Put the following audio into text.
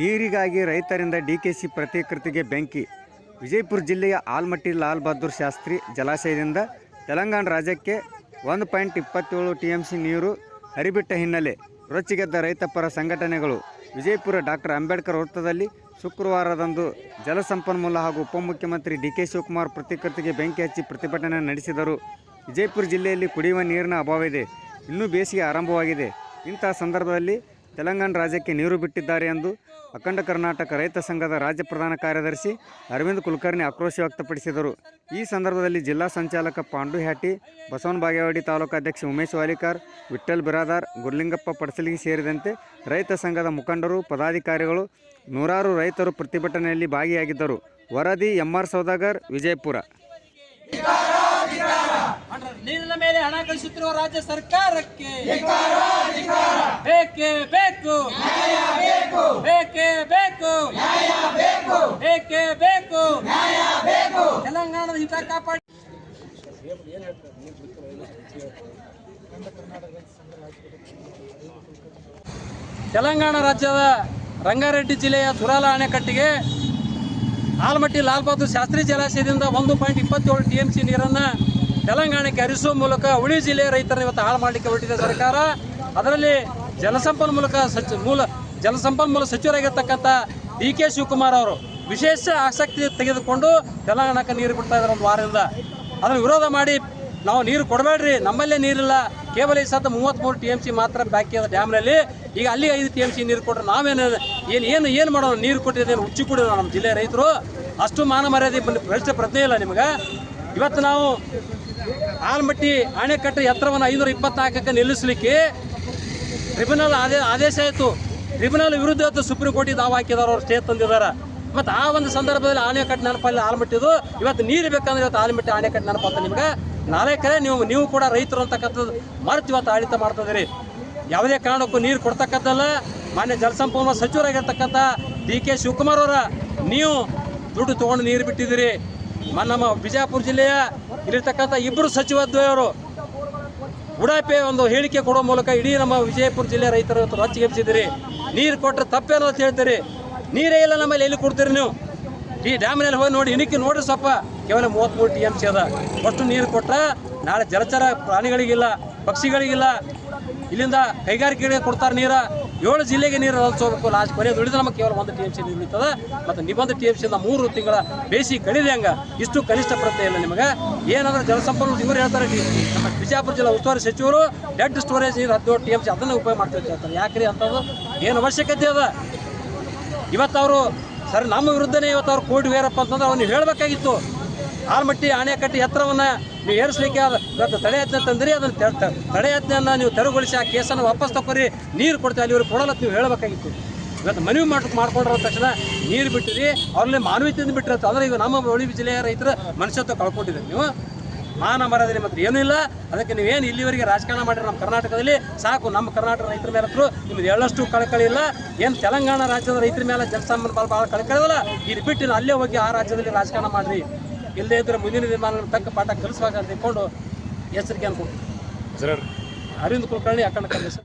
ನೀರಿಗಾಗಿ ರೈತರಿಂದ ಡಿಕೆಸಿ ಪ್ರತಿಕೃತಿಗೆ ಬೆಂಕಿ. ವಿಜಯಪುರ ಜಿಲ್ಲೆಯ ಆಲ್ಮಟ್ಟಿ ಲಾಲ್ ಬಹದ್ದೂರ್ ಶಾಸ್ತ್ರಿ ಜಲಾಶಯದಿಂದ ತೆಲಂಗಾಣ ರಾಜ್ಯಕ್ಕೆ ಒಂದು ಪಾಯಿಂಟ್ ಇಪ್ಪತ್ತೇಳು ಟಿ ಎಂ ಸಿ ನೀರು ಹರಿಬಿಟ್ಟ ಹಿನ್ನೆಲೆ ರೊಚ್ಚಿಗೆದ್ದ ರೈತಪರ ಸಂಘಟನೆಗಳು. ವಿಜಯಪುರ ಡಾಕ್ಟರ್ ಅಂಬೇಡ್ಕರ್ ವೃತ್ತದಲ್ಲಿ ಶುಕ್ರವಾರದಂದು ಜಲಸಂಪನ್ಮೂಲ ಹಾಗೂ ಉಪಮುಖ್ಯಮಂತ್ರಿ ಡಿ ಕೆ ಶಿವಕುಮಾರ್ ಪ್ರತಿಕೃತಿಗೆ ಬೆಂಕಿ ಹಚ್ಚಿ ಪ್ರತಿಭಟನೆ ನಡೆಸಿದರು. ವಿಜಯಪುರ ಜಿಲ್ಲೆಯಲ್ಲಿ ಕುಡಿಯುವ ನೀರಿನ ಅಭಾವವಿದೆ ಇನ್ನೂ ಬೇಸಿಗೆ ಆರಂಭವಾಗಿದೆ. ಇಂತಹ ಸಂದರ್ಭದಲ್ಲಿ ತೆಲಂಗಾಣ ರಾಜ್ಯಕ್ಕೆ ನೀರು ಬಿಟ್ಟಿದ್ದಾರೆ ಎಂದು ಅಖಂಡ ಕರ್ನಾಟಕ ರೈತ ಸಂಘದ ರಾಜ್ಯ ಪ್ರಧಾನ ಕಾರ್ಯದರ್ಶಿ ಅರವಿಂದ್ ಕುಲಕರ್ಣಿ ಆಕ್ರೋಶ ವ್ಯಕ್ತಪಡಿಸಿದರು. ಈ ಸಂದರ್ಭದಲ್ಲಿ ಜಿಲ್ಲಾ ಸಂಚಾಲಕ ಪಾಂಡು ಹ್ಯಾಟಿ, ಬಸವನ ಬಾಗೇವಾಡಿ ತಾಲೂಕು ಅಧ್ಯಕ್ಷ ಉಮೇಶ್ ವಾಲಿಕಾರ್ ವಿಠಲ್ ಬಿರಾದಾರ್, ಗುರ್ಲಿಂಗಪ್ಪ ಪಡಸಲಿಗಿ ಸೇರಿದಂತೆ ರೈತ ಸಂಘದ ಮುಖಂಡರು, ಪದಾಧಿಕಾರಿಗಳು ನೂರಾರು ರೈತರು ಪ್ರತಿಭಟನೆಯಲ್ಲಿ ಭಾಗಿಯಾಗಿದ್ದರು. ವರದಿ ಎಂಆರ್ ಸೌದಾಗರ್, ವಿಜಯಪುರ. ನೀರಿನ ಮೇಲೆ ಹಣ ಕಳಿಸುತ್ತಿರುವ ರಾಜ್ಯ ಸರ್ಕಾರಕ್ಕೆ ಬೇಕೇ ಬೇಕು. ಬೇಕೇ ಬೇಕು. ಬೇಕೇ ಬೇಕು. ತೆಲಂಗಾಣದ ಹಿತ ಕಾಪಾಡಿ. ತೆಲಂಗಾಣ ರಾಜ್ಯದ ರಂಗಾರೆಡ್ಡಿ ಜಿಲ್ಲೆಯ ಸುರಾಲ ಅಣೆಕಟ್ಟಿಗೆ ಆಲ್ಮಟ್ಟಿ ಲಾಲ್ ಬಹದ್ದೂರ್ ಶಾಸ್ತ್ರಿ ಜಲಾಶಯದಿಂದ ಒಂದು ಪಾಯಿಂಟ್ ಇಪ್ಪತ್ತೇಳು ಟಿ ಎಂ ಸಿ ನೀರನ್ನು ತೆಲಂಗಾಣಕ್ಕೆ ಹರಿಸುವ ಮೂಲಕ ಉಳಿ ಜಿಲ್ಲೆಯ ರೈತರನ್ನ ಇವತ್ತು ಹಾಳು ಮಾಡಲಿಕ್ಕೆ ಹೊರಟಿದೆ ಸರ್ಕಾರ. ಅದರಲ್ಲಿ ಜಲಸಂಪನ್ಮೂಲಕ ಸಚಿ ಮೂಲ ಜಲಸಂಪನ್ಮೂಲ ಸಚಿವರಾಗಿರ್ತಕ್ಕಂಥ ಡಿ ಕೆ ಶಿವಕುಮಾರ್ ಅವರು ವಿಶೇಷ ಆಸಕ್ತಿ ತೆಗೆದುಕೊಂಡು ತೆಲಂಗಾಣಕ್ಕೆ ನೀರು ಬಿಡ್ತಾ ಇದ್ದಾರೆ ಒಂದು ವಾರದಿಂದ. ಅದನ್ನು ವಿರೋಧ ಮಾಡಿ ನಾವು ನೀರು ಕೊಡಬೇಡ್ರಿ, ನಮ್ಮಲ್ಲೇ ನೀರಿಲ್ಲ. ಕೇವಲ ಈ ಸತ ಮೂವತ್ತ್ಮೂರು ಟಿ ಎಂ ಸಿ ಮಾತ್ರ ಬ್ಯಾಕಿ ಅದ ಡ್ಯಾಮ್ನಲ್ಲಿ. ಈಗ ಅಲ್ಲಿ ಐದು ಟಿ ಎಂ ಸಿ ನೀರು ಕೊಟ್ಟರೆ ನಾವೇನು ಏನು ಏನು ಏನು ಮಾಡೋಣ ನೀರು ಕೊಟ್ಟಿದ್ದೇನೆ ಹುಚ್ಚಿ ಕುಡಿದ ನಮ್ಮ ಜಿಲ್ಲೆ ರೈತರು? ಅಷ್ಟು ಮಾನ ಮರ್ಯಾದೆ ಪ್ರಶ್ನೆ ಪ್ರಜ್ಞೆ ಇಲ್ಲ ನಿಮಗೆ. ಇವತ್ತು ನಾವು ಆಲ್ಮಟ್ಟಿ ಅಣೆಕಟ್ಟು ಎತ್ತರವನ್ನು ಐನೂರ ಇಪ್ಪತ್ನಾಲ್ಕಕ್ಕೆ ನಿಲ್ಲಿಸಲಿಕ್ಕೆ ಟ್ರಿಬ್ಯುನಲ್ ಆದೇ ಆದೇಶ ಆಯಿತು. ಟ್ರಿಬ್ಯುನಲ್ ವಿರುದ್ಧ ಇವತ್ತು ಸುಪ್ರೀಂ ಕೋರ್ಟಿಗೆ ದಾವ ಹಾಕಿದಾರೆ, ಅವ್ರು ಸ್ಟೇ ತಂದಿದ್ದಾರೆ. ಮತ್ತು ಆ ಒಂದು ಸಂದರ್ಭದಲ್ಲಿ ಆಣೆಕಟ್ಟು ನೆನಪಲ್ಲಿ ಆಲ್ಮಟ್ಟಿದು, ಇವತ್ತು ನೀರು ಬೇಕಂದ್ರೆ ಇವತ್ತು ಆಲ್ಮಟ್ಟಿ ಅಣೆಕಟ್ಟು ನೆನಪತ್ತ ನಿಮ್ಗೆ. ಕರೆ ನೀವು ನೀವು ಕೂಡ ರೈತರು ಅಂತಕ್ಕಂಥದ್ದು ಮರೆತು ಇವತ್ತು ಆಡಳಿತ ಮಾಡ್ತಿದ್ದೀರಿ ಯಾವುದೇ ಕಾರಣಕ್ಕೂ ನೀರು ಕೊಡ್ತಕ್ಕಂಥಲ್ಲ ಮಾನ್ಯ ಜಲಸಂಪನ್ಮೂಲ ಸಚಿವರಾಗಿರ್ತಕ್ಕಂಥ ಡಿ ಕೆ ಶಿವಕುಮಾರ್ ಅವರ, ನೀವು ದುಡ್ಡು ತೊಗೊಂಡು ನೀರು ಬಿಟ್ಟಿದ್ದೀರಿ. ನಮ್ಮ ಬಿಜಾಪುರ ಜಿಲ್ಲೆಯ ಇಲ್ಲಿರ್ತಕ್ಕಂಥ ಇಬ್ಬರು ಸಚಿವರು ಉಡಾಪೆ ಒಂದು ಹೇಳಿಕೆ ಕೊಡೋ ಮೂಲಕ ಇಡೀ ನಮ್ಮ ವಿಜಯಪುರ ಜಿಲ್ಲೆ ರೈತರು ರೊಚ್ಚಿಗೆಬ್ಸಿದ್ದೀರಿ ನೀರು ಕೊಟ್ಟರೆ ತಪ್ಪೇನೋ ಅಂತ ಹೇಳ್ತೀರಿ. ನೀರೇ ಇಲ್ಲ ನಮ್ಮಲ್ಲಿ, ಎಲ್ಲಿ ಕೊಡ್ತೀರಿ ನೀವು? ಈ ಡ್ಯಾಮ್ನಲ್ಲಿ ಹೋಗಿ ನೋಡಿ ಇನಿಕ್ಕೆ ನೋಡ್ರಿ ಸ್ವಲ್ಪ. ಕೇವಲ ಮೂವತ್ತ್ಮೂರು ಟಿ ಎಂ ಸಿ ಅದ. ಅಷ್ಟು ನೀರು ಕೊಟ್ಟರೆ ನಾಳೆ ಜಲಚರ ಪ್ರಾಣಿಗಳಿಗಿಲ್ಲ, ಪಕ್ಷಿಗಳಿಗಿಲ್ಲ. ಇಲ್ಲಿಂದ ಕೈಗಾರಿಕೆಗಳಿಗೆ ಕೊಡ್ತಾರೆ ನೀರ. ಏಳು ಜಿಲ್ಲೆಗೆ ನೀರು ಹರಿಸೋಬೇಕು. ಲಾಸ್ಟ್ ಕೊನೆ ದುಡಿದ್ರೆ ನಮಗೆ ಕೇವಲ ಒಂದು ಟಿ ಎಂ ಸಿ ನೀರು ಮತ್ತು ನಿಬಂಧ ಟಿ ಎಂ ಸಿಯಿಂದ ಮೂರು ತಿಂಗಳ ಬೇಸಿ ಕಡಿದೆ ಹಂಗೆ? ಇಷ್ಟು ಕನಿಷ್ಠ ಪ್ರಜ್ಞೆ ಇಲ್ಲ ನಿಮಗೆ. ಏನಂದ್ರೆ ಜಲಸಂಪನ್ಮೂಲ ಇವರು ಹೇಳ್ತಾರೆ ನಮ್ಮ ಬಿಜಾಪುರ ಜಿಲ್ಲಾ ಉಸ್ತುವಾರಿ ಸಚಿವರು ಡೆಡ್ ಸ್ಟೋರೇಜ್ ನೀರು ಹದಿನೇಳು ಟಿ ಎಂ ಸಿ ಅದನ್ನು ಉಪಯೋಗ ಮಾಡ್ತಾ ಹೇಳ್ತಾರೆ ಯಾಕ್ರಿ ಅಂತದ್ದು ಏನು ಅವಶ್ಯಕತೆ ಅದ? ಇವತ್ತು ಅವರು, ಸರ್, ನಮ್ಮ ವಿರುದ್ಧನೇ ಇವತ್ತು ಅವ್ರು ಕೋರ್ಟ್ ವೇರಪ್ಪ ಅಂತಂದ್ರೆ ಅವ್ನು ಹೇಳಬೇಕಾಗಿತ್ತು. ಆಲ್ಮಟ್ಟಿ ಆಣೆಕಟ್ಟಿ ಎತ್ತರವನ್ನ ನೀವು ಏರಿಸಲಿಕ್ಕೆ ಅದು ಇವತ್ತು ತಡೆಯತ್ನೆ ತಂದ್ರಿ, ಅದನ್ನು ತೆ- ತ- ತಡೆಯತ್ನೆಯನ್ನು ನೀವು ತೆರವುಗೊಳಿಸಿ ಆ ಕೇಸನ್ನು ವಾಪಸ್ ತಗೋರಿ ನೀರು ಕೊಡ್ತೀವಿ, ಅಲ್ಲಿ ಇವ್ರು ಕೊಡಲ್ಲ ನೀವು ಹೇಳಬೇಕಾಗಿತ್ತು. ಇವತ್ತು ಮನವಿ ಮಾಡಿ ಮಾಡ್ಕೊಂಡ್ರ ತಕ್ಷಣ ನೀರು ಬಿಟ್ಟಿರಿ, ಅವ್ರಲ್ಲಿ ಮಾನವೀಯತೆಯಿಂದ ಬಿಟ್ಟಿರತ್ತೆ ಅಂದ್ರೆ ಈಗ ನಮ್ಮ ಉಳಿ ಜಿಲ್ಲೆಯ ರೈತರ ಮನುಷ್ಯತ್ವ ಕಳ್ಕೊಂಡಿದ್ದೀರಿ ನೀವು. ಮಾನ ಮರದಲ್ಲಿ ಮತ್ತು ಏನೂ ಇಲ್ಲ, ಅದಕ್ಕೆ ನೀವೇನು ಇಲ್ಲಿವರೆಗೆ ರಾಜಕಾರಣ ಮಾಡಿರಿ ನಮ್ಮ ಕರ್ನಾಟಕದಲ್ಲಿ ಸಾಕು, ನಮ್ಮ ಕರ್ನಾಟಕ ರೈತರ ಮೇಲೆ ಹತ್ರ ನಿಮ್ದು ಎಳ್ಳಷ್ಟು ಕಳಕಳಿ ಇಲ್ಲ, ಏನು ತೆಲಂಗಾಣ ರಾಜ್ಯದ ರೈತರ ಮೇಲೆ ಜನಸಾಮಾನ್ಯ ಭಾಳ ಭಾಳ ಕಳಕಳಿದಲ್ಲ ಇದು ಬಿಟ್ಟು ಅಲ್ಲೇ ಹೋಗಿ ಆ ರಾಜ್ಯದಲ್ಲಿ ರಾಜಕಾರಣ ಮಾಡಿರಿ. ಇಲ್ಲದೇ ಇದ್ರೆ ಮುಂದಿನ ದಿನಮಾನಗಳು ತಕ್ಕ ಪಾಠ ಕಲಿಸುವಾಗ ತಿಳ್ಕೊಂಡು ಎಚ್ಚರಿಕೆ ಅನ್ಕೊಂಡು ಅರವಿಂದ್ ಕುಲಕರ್ಣಿ ಅಖಂಡ ಕಾಂಗ್ರೆಸ್.